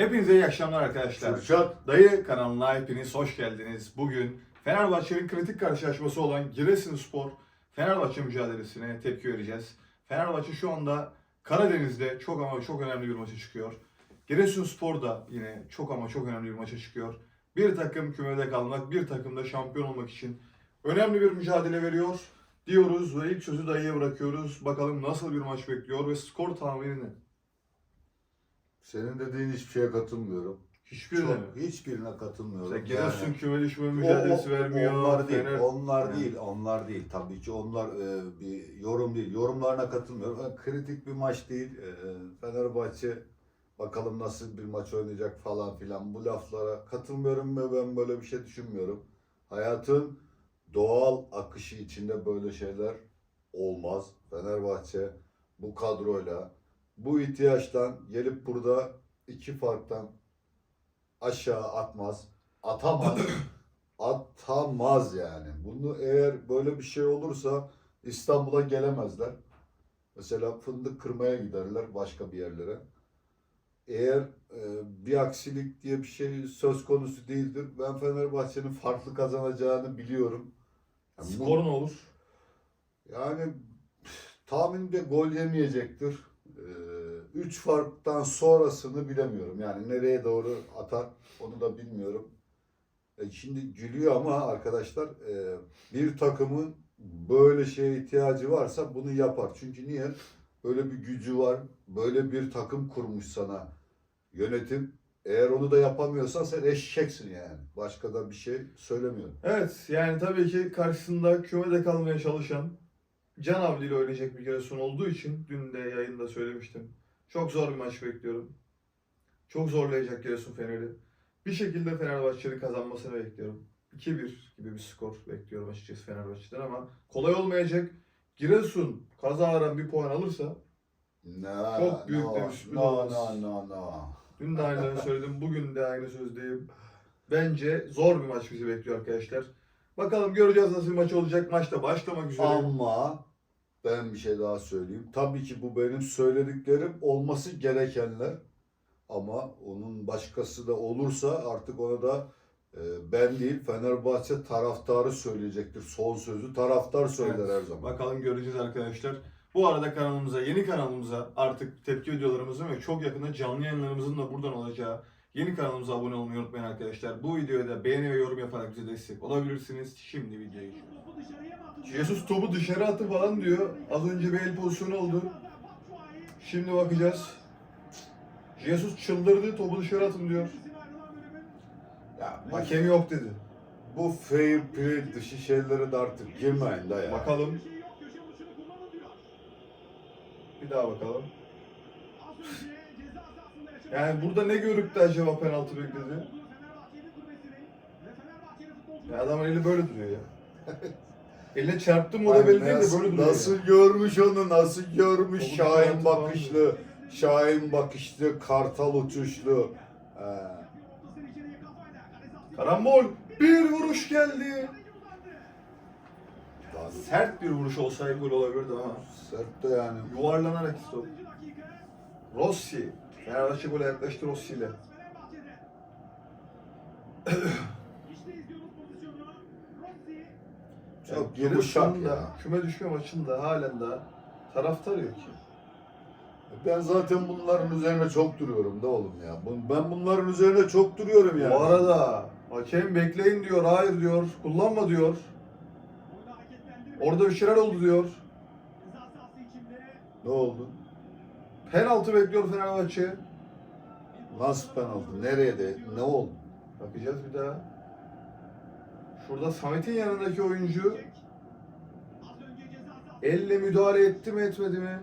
Hepinize iyi akşamlar arkadaşlar. Kürşat. Dayı kanalına hepiniz hoş geldiniz. Bugün Fenerbahçe'nin kritik karşılaşması olan Giresunspor Fenerbahçe mücadelesine tepki vereceğiz. Fenerbahçe şu anda Karadeniz'de çok ama çok önemli bir maça çıkıyor. Giresunspor da yine çok ama çok önemli bir maça çıkıyor. Bir takım kümede kalmak, bir takım da şampiyon olmak için önemli bir mücadele veriyor diyoruz ve ilk sözü dayıya bırakıyoruz. Bakalım nasıl bir maç bekliyor ve skor tahmini ne? Senin dediğin hiçbir şeye katılmıyorum. Hiçbirine mi? Çok, hiçbirine katılmıyorum. Mesela Giresun Yani küme düşme mücadelesi o- vermiyor. Onlar değil, Fener- onlar Yani. değil, onlar değil. Tabii ki onlar e, bir yorum değil. Yorumlarına katılmıyorum. E, kritik bir maç değil. E, Fenerbahçe bakalım nasıl bir maç oynayacak falan filan. Bu laflara katılmıyorum ve ben böyle bir şey düşünmüyorum. Hayatın doğal akışı içinde böyle şeyler olmaz. Fenerbahçe bu kadroyla bu ihtiyaçtan gelip burada iki farktan aşağı atmaz. Atamaz. atamaz yani. Bunu eğer böyle bir şey olursa İstanbul'a gelemezler. Mesela fındık kırmaya giderler başka bir yerlere. Eğer e, bir aksilik diye bir şey söz konusu değildir. Ben Fenerbahçe'nin farklı kazanacağını biliyorum. Yani Skor ne olur? yani tahminimde gol yemeyecektir. 3 farktan sonrasını bilemiyorum. Yani nereye doğru atar onu da bilmiyorum. E, şimdi gülüyor ama arkadaşlar e, bir takımın böyle şeye ihtiyacı varsa bunu yapar. Çünkü niye? Böyle bir gücü var. Böyle bir takım kurmuş sana yönetim. Eğer onu da yapamıyorsan sen eşeksin yani. Başka da bir şey söylemiyorum. Evet yani tabii ki karşısında kümede kalmaya çalışan Can Avli ile oynayacak bir Giresun olduğu için dün de yayında söylemiştim. Çok zor bir maç bekliyorum. Çok zorlayacak Giresun Fener'i. Bir şekilde Fenerbahçe'nin kazanmasını bekliyorum. 2-1 gibi bir skor bekliyorum açıkçası Fenerbahçe'den ama kolay olmayacak. Giresun kazaran bir puan alırsa No, Çok büyük no, bir sürpriz no, olmaz. no, no, no. Dün de aynılarını söyledim. Bugün de aynı sözdeyim. Bence zor bir maç bizi bekliyor arkadaşlar. Bakalım göreceğiz nasıl bir maç olacak. Maçta başlamak üzere. Ama ben bir şey daha söyleyeyim. Tabii ki bu benim söylediklerim olması gerekenler. Ama onun başkası da olursa artık ona da e, ben değil Fenerbahçe taraftarı söyleyecektir. Son sözü taraftar söyler Evet, her zaman. Bakalım göreceğiz arkadaşlar. Bu arada kanalımıza, yeni kanalımıza artık tepki videolarımızın ve çok yakında canlı yayınlarımızın da buradan olacağı yeni kanalımıza abone olmayı unutmayın arkadaşlar. Bu videoya da beğeni ve yorum yaparak bize destek olabilirsiniz. Şimdi videoya geçiyoruz. Jesus topu dışarı attı falan diyor. Az önce bir el pozisyonu oldu. Şimdi bakacağız. Jesus çıldırdı, topu dışarı atın diyor. Ya Hakem yok dedi. bu fair play dışı şeylere de artık girmeyin da ya. Bakalım. Bir daha bakalım. Yani burada ne görüp de acaba penaltı bekledi? Ya adamın eli böyle duruyor ya. Eline çarptı mı o da belli değil de böyle duruyor. nasıl görmüş onu, nasıl görmüş Topu Şahin bakışlı, Şahin bakışlı, kartal uçuşlu. Ee, Karambol. Bir vuruş geldi. daha Sert bir vuruş olsaydı gol olabilirdi ama. sert de yani. Yuvarlanarak top. Rossi. Fenerbahçe gole yaklaştı Rossi ile. Çok Yani yumuşak Giresun'un da ya. Küme düşme maçında halen daha taraftar yok ki. Ben zaten bunların üzerine çok duruyorum da oğlum ya. Ben bunların üzerine çok duruyorum yani. Bu arada hakem bekleyin diyor, hayır diyor, kullanma diyor. Orada bir şeyler oldu diyor. Ne oldu? Penaltı bekliyor Fenerbahçe. Nasıl penaltı? Nereye de? Ne oldu? Bakacağız bir daha. Şurada Samet'in yanındaki oyuncu elle müdahale etti mi etmedi mi?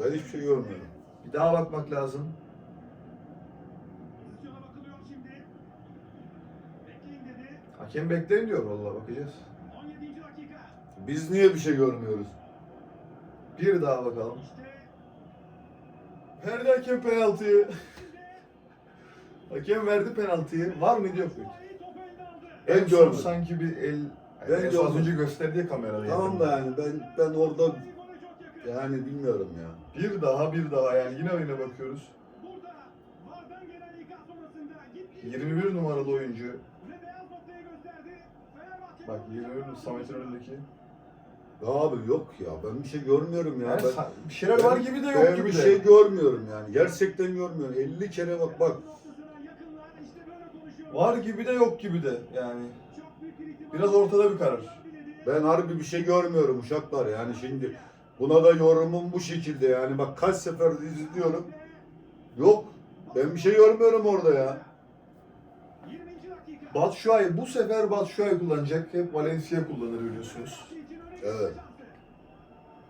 Ben hiçbir şey görmüyorum. Bir daha bakmak lazım. Hakem bekleyin diyor vallahi bakacağız. Biz niye bir şey görmüyoruz? Bir daha bakalım. Verdi hakem penaltıyı. hakem verdi penaltıyı. Var mıydı yok muydu? Ben En son görmedim. sanki bir el... Ben en son az görmedim. önce gösterdi ya kamerada. Tamam da yani ben ben orada yani bilmiyorum ya. Bir daha bir daha yani yine oyuna bakıyoruz. Burada Vardan gelen ikaz 21 numaralı oyuncu. Bak 21 Samet'in önündeki. Ya abi yok ya ben bir şey görmüyorum ya. Yani ben, bir şeyler var gibi de yok ben gibi bir de. şey görmüyorum yani. Gerçekten görmüyorum. 50 kere bak bak. Var gibi de yok gibi de yani. Biraz ortada bir karar. Ben harbi bir şey görmüyorum uşaklar yani şimdi buna da yorumum bu şekilde yani bak kaç sefer izliyorum. Yok. Ben bir şey görmüyorum orada ya. Batshuayi bu sefer Batshuayi kullanacak. Hep Valencia kullanır biliyorsunuz. Evet.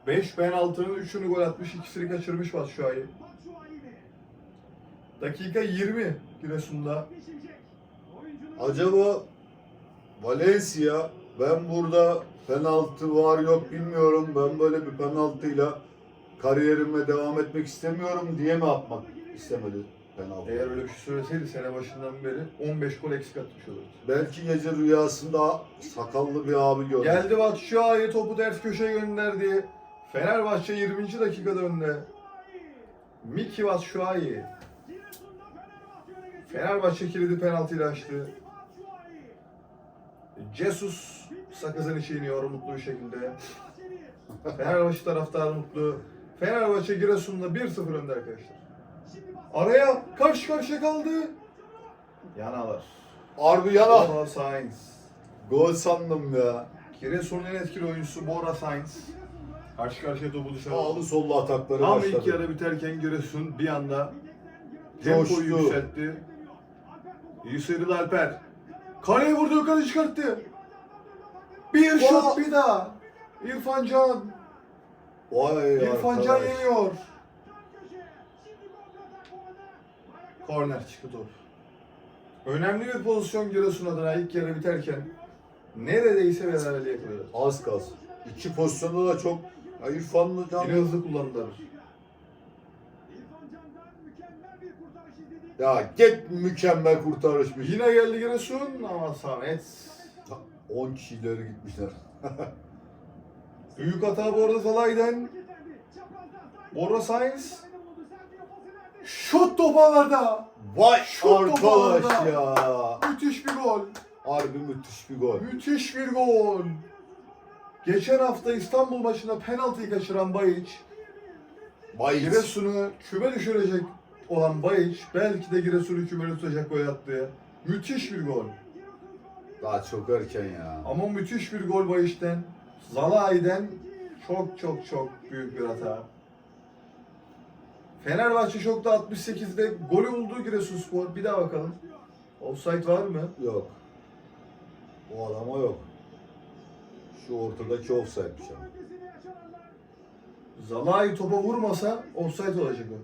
5 penaltının 3'ünü gol atmış, ikisini kaçırmış Batshuayi. Dakika 20 Giresun'da. Acaba Valencia ben burada penaltı var yok bilmiyorum. Ben böyle bir penaltıyla kariyerime devam etmek istemiyorum diye mi atmak istemedi penaltı? Eğer öyle bir şey söyleseydi sene başından beri 15 gol eksik atmış olurdu. Belki gece rüyasında sakallı bir abi gördüm. Geldi Batshuayi topu ters köşeye gönderdi. Fenerbahçe 20. dakikada önde. Miki Batshuayi. Fenerbahçe kilidi penaltıyla açtı. Jesus sakızın içi iniyor mutlu bir şekilde. Fenerbahçe taraftarı mutlu. Fenerbahçe Giresun'da 1-0 önde arkadaşlar. Araya karşı karşıya kaldı. Yanalar. Harbi yana. Bora Sainz. Gol sandım ya. Giresun'un en etkili oyuncusu Bora Sainz. Karşı karşıya topu dışarı Sağlı sollu atakları Tam başladı. ilk yarı biterken Giresun bir anda tempoyu Coştu. yükseltti. İyi sıyrıldı Alper. Kaleye vurdu yukarı çıkarttı. Bir Vaa! şut bir daha. İrfan Can. Vay İrfan Can arkadaş. yeniyor. Korner çıktı top. Önemli bir pozisyon Giresun adına ilk yarı biterken. Neredeyse beraberliğe yakaladı. Az kalsın. İki pozisyonda da çok ya İrfan'la Can. Yine hızlı kullandılar. Ya git mükemmel kurtarışmış. Yine geldi Giresun ama Samet 10 kişi ileri gitmişler. Büyük hata bu arada Zalai'den. Bora Sainz. Şut topalarda. Vay Şut arkadaş ya. Müthiş bir gol. Harbi müthiş bir gol. Müthiş bir gol. Geçen hafta İstanbul maçında penaltıyı kaçıran Bayiç, Vay. Giresun'u küme düşürecek olan Bayiç, belki de Giresun'u kümeli tutacak gol attı. Müthiş bir gol. Daha çok erken ya. Ama müthiş bir gol Bayiç'ten. Zalai'den çok çok çok büyük bir hata. Fenerbahçe şokta 68'de golü buldu Giresunspor. Bir daha bakalım. Offside var mı? Yok. O adama yok. Şu ortadaki offside'miş ama. Zalai topa vurmasa offside olacak o.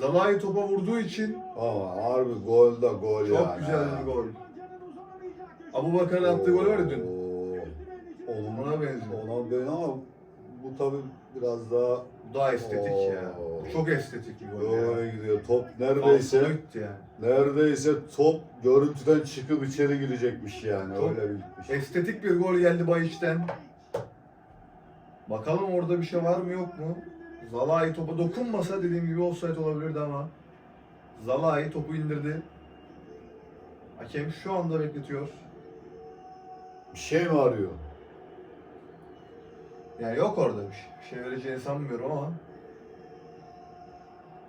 Zalai topa vurduğu için Ama harbi gol da gol çok yani. güzel bir gol. Abu Bakar'ın attığı gol var ya dün. Onun, Ona benziyor. Ona benziyor ama bu tabi biraz daha daha estetik ya. Oo. Çok estetik bir gol ya. gidiyor. Top neredeyse yani. neredeyse top görüntüden çıkıp içeri girecekmiş yani. Top- Öyle bitmiş. Estetik bir gol geldi Bayiç'ten. Bakalım orada bir şey var mı yok mu? Zalai topa dokunmasa dediğim gibi offside olabilirdi ama Zalai topu indirdi. Hakem şu anda bekletiyor. Bir şey mi arıyor? Yani yok orada bir şey. Bir şey vereceğini sanmıyorum ama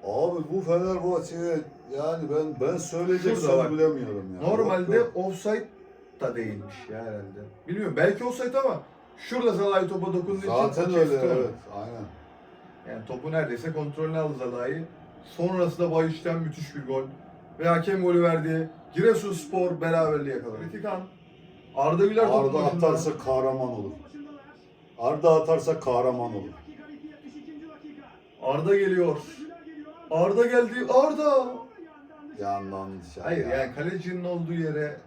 Abi bu Fenerbahçe'ye yani ben ben söyleyecek Şurada bak. bilemiyorum ya. normalde Yok, yok. offside da değilmiş ya herhalde. Bilmiyorum belki offside ama şurada Zalai topa dokunduğu için Zaten öyle istemedi. evet. Aynen. Yani topu neredeyse kontrolüne aldı Zalai. Sonrasında Bayiş'ten müthiş bir gol. Ve hakem golü verdi. Giresunspor beraberliği yakaladı. Kritikan. Arda Güler Arda başında. atarsa kahraman olur. Arda atarsa kahraman olur. Arda geliyor. Arda geldi. Arda. Yandan dışarı. Hayır ya. yani kalecinin olduğu yere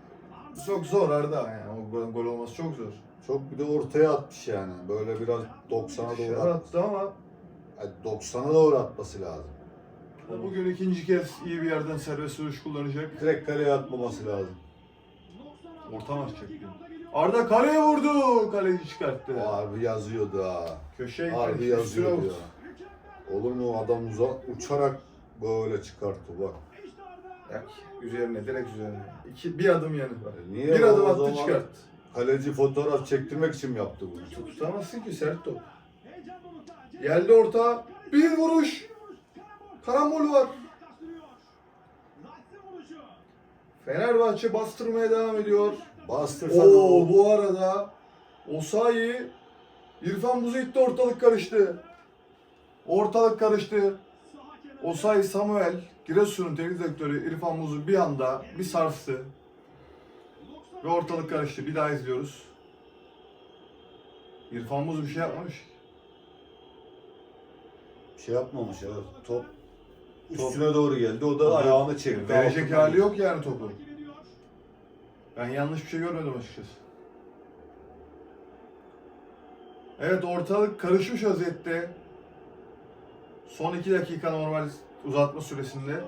çok zor Arda. Yani o gol, gol olması çok zor. Çok bir de ortaya atmış yani. Böyle biraz 90'a doğru Dışarı at. attı ama Yani 90'a doğru atması lazım. bugün ikinci kez iyi bir yerden serbest vuruş kullanacak. Direkt kaleye atmaması lazım. Orta maç çekti. Arda kaleye vurdu. Kaleci çıkarttı. O harbi yazıyordu ha. Köşeye Harbi üstüne yazıyordu vurdu. ya. Olur mu adam uza, uçarak böyle çıkarttı bak. Yak üzerine direkt üzerine. İki, bir adım yanı var. E niye bir adım attı zaman çıkart. Kaleci fotoğraf çektirmek için mi yaptı bunu? Tutamazsın ki sert top. Geldi orta. Bir vuruş. Karambol var. Fenerbahçe bastırmaya devam ediyor. Bastırsana. Oo bu arada Osayi İrfan Buzu itti ortalık karıştı. Ortalık karıştı. Osayi Samuel Giresun'un teknik direktörü İrfan Buz'u bir anda bir sarstı. Ve ortalık karıştı. Bir daha izliyoruz. İrfan Buz bir şey yapmamış. Bir şey yapmamış ya. Top üstüne doğru geldi. O da ayağını çekti. Verecek hali yok yani topu. Ben yanlış bir şey görmedim açıkçası. Evet ortalık karışmış vaziyette. Son 2 dakika normal uzatma süresinde.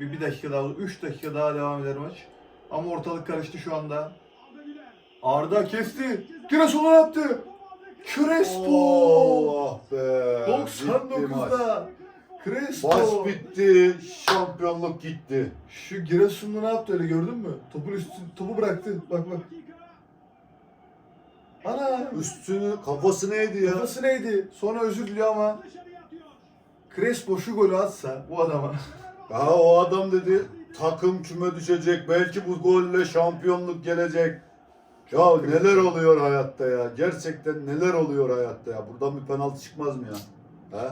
Bir, bir dakika daha, 3 dakika daha devam eder maç. Ama ortalık karıştı şu anda. Arda kesti. Giresun'a yaptı. Crespo. Allah be. Bitti maç. 99'da. Crespo. Bitti. Şampiyonluk gitti. Şu Giresun'da ne yaptı öyle gördün mü? Topun üstü, topu bıraktı. Bak bak. Ana! Üstünü kafası neydi ya? Kafası neydi? Sonra özür diliyor ama Crespo şu golü atsa bu adama. Ya o adam dedi takım küme düşecek. Belki bu golle şampiyonluk gelecek. Ya neler oluyor hayatta ya? Gerçekten neler oluyor hayatta ya? Buradan bir penaltı çıkmaz mı ya? He?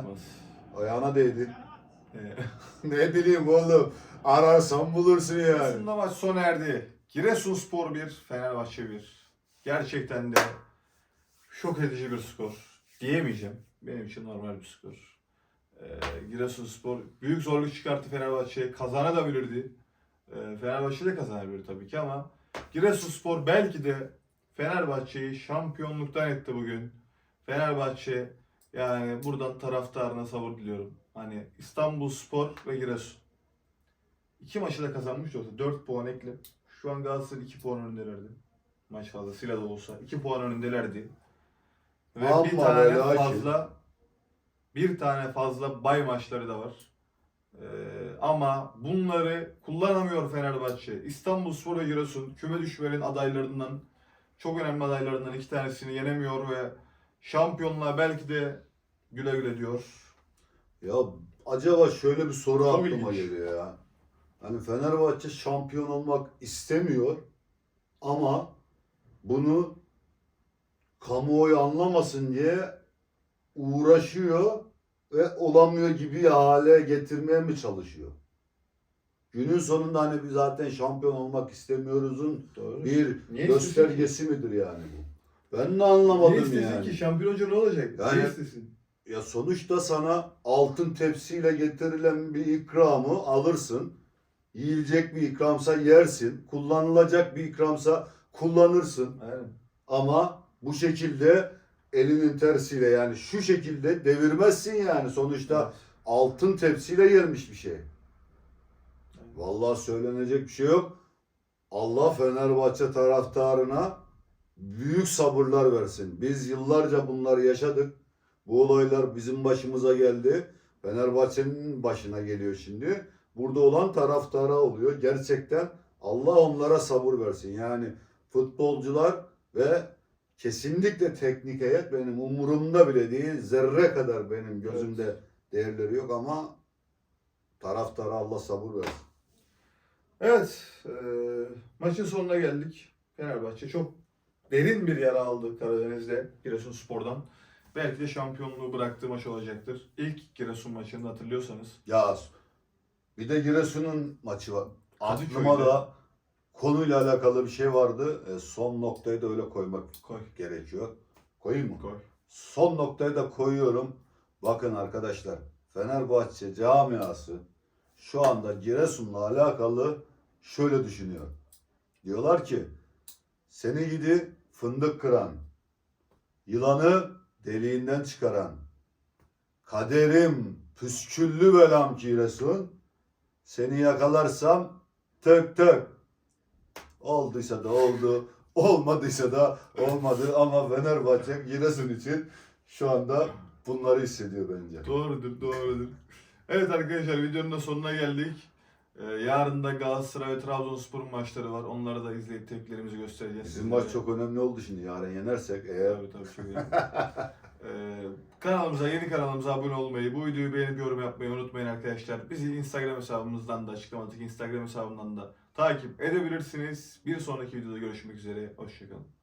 Ayağına değdi. Ne bileyim oğlum. Ararsan bulursun yani. Aslında maç sona erdi. Giresunspor 1, Fenerbahçe 1. Gerçekten de şok edici bir skor. Diyemeyeceğim. Benim için normal bir skor. Ee, Giresunspor büyük zorluk çıkarttı Fenerbahçe'ye. Kazanabilirdi. Ee, Fenerbahçe de kazanabilir tabii ki ama Giresunspor belki de Fenerbahçe'yi şampiyonluktan etti bugün. Fenerbahçe yani buradan taraftarına sabır diliyorum. Hani İstanbul Spor ve Giresun. İki maçı da kazanmış olsa 4 puan ekle. Şu an Galatasaray 2 puan önündelerdi. Maç fazlasıyla da olsa 2 puan önündelerdi. Ve Amma bir tane fazla bir tane fazla bay maçları da var. Ee, ama bunları kullanamıyor Fenerbahçe. İstanbulspor ve Giresun küme düşmenin adaylarından çok önemli adaylarından iki tanesini yenemiyor ve şampiyonluğa belki de güle güle diyor. Ya acaba şöyle bir soru Çok aklıma ilginç. geliyor ya. Hani Fenerbahçe şampiyon olmak istemiyor ama bunu kamuoyu anlamasın diye uğraşıyor ve olamıyor gibi hale getirmeye mi çalışıyor? Günün sonunda hani biz zaten şampiyon olmak istemiyoruzun Doğru. bir Niye göstergesi midir yani bu? Ben de anlamadım istesin yani. ki? Şampiyon olunca ne olacak? Yani- Niye istesin? Ya sonuçta sana altın tepsiyle getirilen bir ikramı alırsın. Yiyecek bir ikramsa yersin. Kullanılacak bir ikramsa kullanırsın. Aynen. Ama bu şekilde elinin tersiyle yani şu şekilde devirmezsin yani. Sonuçta altın tepsiyle gelmiş bir şey. Vallahi söylenecek bir şey yok. Allah Fenerbahçe taraftarına büyük sabırlar versin. Biz yıllarca bunları yaşadık. Bu olaylar bizim başımıza geldi. Fenerbahçe'nin başına geliyor şimdi. Burada olan taraftara oluyor. Gerçekten Allah onlara sabır versin. Yani futbolcular ve kesinlikle teknik heyet benim umurumda bile değil. Zerre kadar benim gözümde değerleri yok ama taraftara Allah sabır versin. Evet, e, maçın sonuna geldik. Fenerbahçe çok derin bir yara aldı Karadeniz'de Giresunspor'dan. Belki de şampiyonluğu bıraktığı maç olacaktır. İlk Giresun maçını hatırlıyorsanız. Ya bir de Giresun'un maçı var. Aklıma da konuyla alakalı bir şey vardı. E, son noktayı da öyle koymak Koy. gerekiyor. Koyayım mı? Koy. Son noktayı da koyuyorum. Bakın arkadaşlar Fenerbahçe camiası şu anda Giresun'la alakalı şöyle düşünüyor. Diyorlar ki seni gidi fındık kıran, yılanı deliğinden çıkaran, kaderim püsküllü belam Giresun, seni yakalarsam tık tık. Olduysa da oldu, olmadıysa da olmadı ama Fenerbahçe Giresun için şu anda bunları hissediyor bence. Doğrudur, doğrudur. Evet arkadaşlar videonun da sonuna geldik. Ee, yarın da Galatasaray ve Trabzonspor'un maçları var. Onları da izleyip tepkilerimizi göstereceğiz. Bizim maç çok önemli oldu şimdi. Yarın yenersek eğer Tabii tabii çok önemli. Ee, kanalımıza, yeni kanalımıza abone olmayı, bu videoyu beğenip yorum yapmayı unutmayın arkadaşlar. Bizi Instagram hesabımızdan da, açıklamadaki Instagram hesabından da takip edebilirsiniz. Bir sonraki videoda görüşmek üzere. Hoşçakalın.